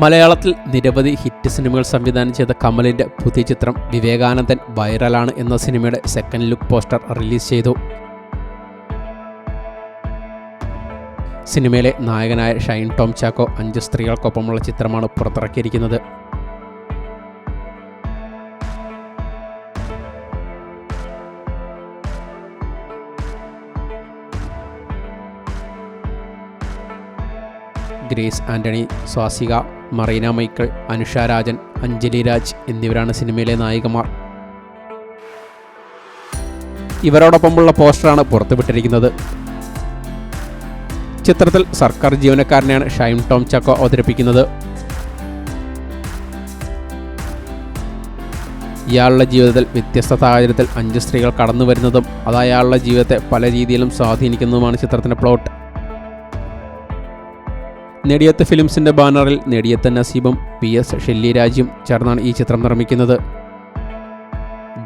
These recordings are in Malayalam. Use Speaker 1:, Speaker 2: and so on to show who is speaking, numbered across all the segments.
Speaker 1: മലയാളത്തിൽ നിരവധി ഹിറ്റ് സിനിമകൾ സംവിധാനം ചെയ്ത കമലിന്റെ പുതിയ ചിത്രം വിവേകാനന്ദൻ വൈറലാണ് എന്ന സിനിമയുടെ സെക്കൻഡ് ലുക്ക് പോസ്റ്റർ റിലീസ് ചെയ്തു. സിനിമയിലെ നായകനായ ഷൈൻ ടോം ചാക്കോ അഞ്ച് സ്ത്രീകൾക്കൊപ്പമുള്ള ചിത്രമാണ് പുറത്തിറക്കിയിരിക്കുന്നത്. ഗ്രേസ് ആന്റണി സ്വാസിക മറീന മൈക്കിൾ അനുഷ രാജൻ അഞ്ജലി രാജ് എന്നിവരാണ് സിനിമയിലെ നായികമാർ. ഇവരോടൊപ്പമുള്ള പോസ്റ്ററാണ് പുറത്തുവിട്ടിരിക്കുന്നത്. ചിത്രത്തിൽ സർക്കാർ ജീവനക്കാരനെയാണ് ഷൈം ടോം ചാക്കോ അവതരിപ്പിക്കുന്നത്. ഇയാളുടെ ജീവിതത്തിൽ വ്യത്യസ്ത സാഹചര്യത്തിൽ അഞ്ച് സ്ത്രീകൾ കടന്നു വരുന്നതും അത് അയാളുടെ ജീവിതത്തെ പല രീതിയിലും സ്വാധീനിക്കുന്നതുമാണ് ചിത്രത്തിന്റെ പ്ലോട്ട്. നെടിയത്ത് ഫിലിംസിന്റെ ബാനറിൽ നെടിയത്ത് നസീബും പി എസ് ഷെല്ലിരാജും ചേർന്നാണ് ഈ ചിത്രം നിർമ്മിക്കുന്നത്.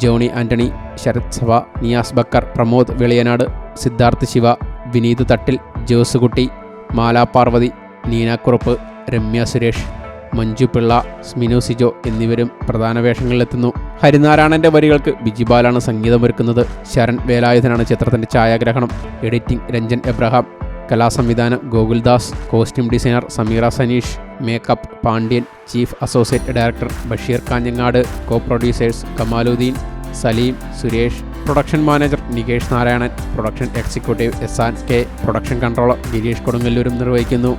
Speaker 1: ജോണി ആന്റണി ശരത് സഭ നിയാസ് ബക്കർ പ്രമോദ് വെളിയനാട് സിദ്ധാർത്ഥ് ശിവ വിനീത് തട്ടിൽ ജോസുകുട്ടി മാലാ പാർവതി നീനാക്കുറുപ്പ് രമ്യ സുരേഷ് മഞ്ജു പിള്ള സ്മിനു സിജോ എന്നിവരും പ്രധാന വേഷങ്ങളിലെത്തുന്നു. ഹരിനാരായണന്റെ വരികൾക്ക് ബിജിബാലാണ് സംഗീതമൊരുക്കുന്നത്. ശരൺ വേലായുധനാണ് ചിത്രത്തിന്റെ ഛായാഗ്രഹണം. Editing Ranjan Abraham. കലാസംവിധാനം Gokuldas costume designer Sameera Saneesh makeup Pandyan chief associate director Basheer Kanhangad co producers Kamaluddin Saleem Suresh production manager Nikesh Narayanan production executive S an K production controller Girish കൊടുങ്ങല്ലൂരും നിർവഹിക്കുന്നു.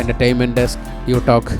Speaker 1: Entertainment desk you talk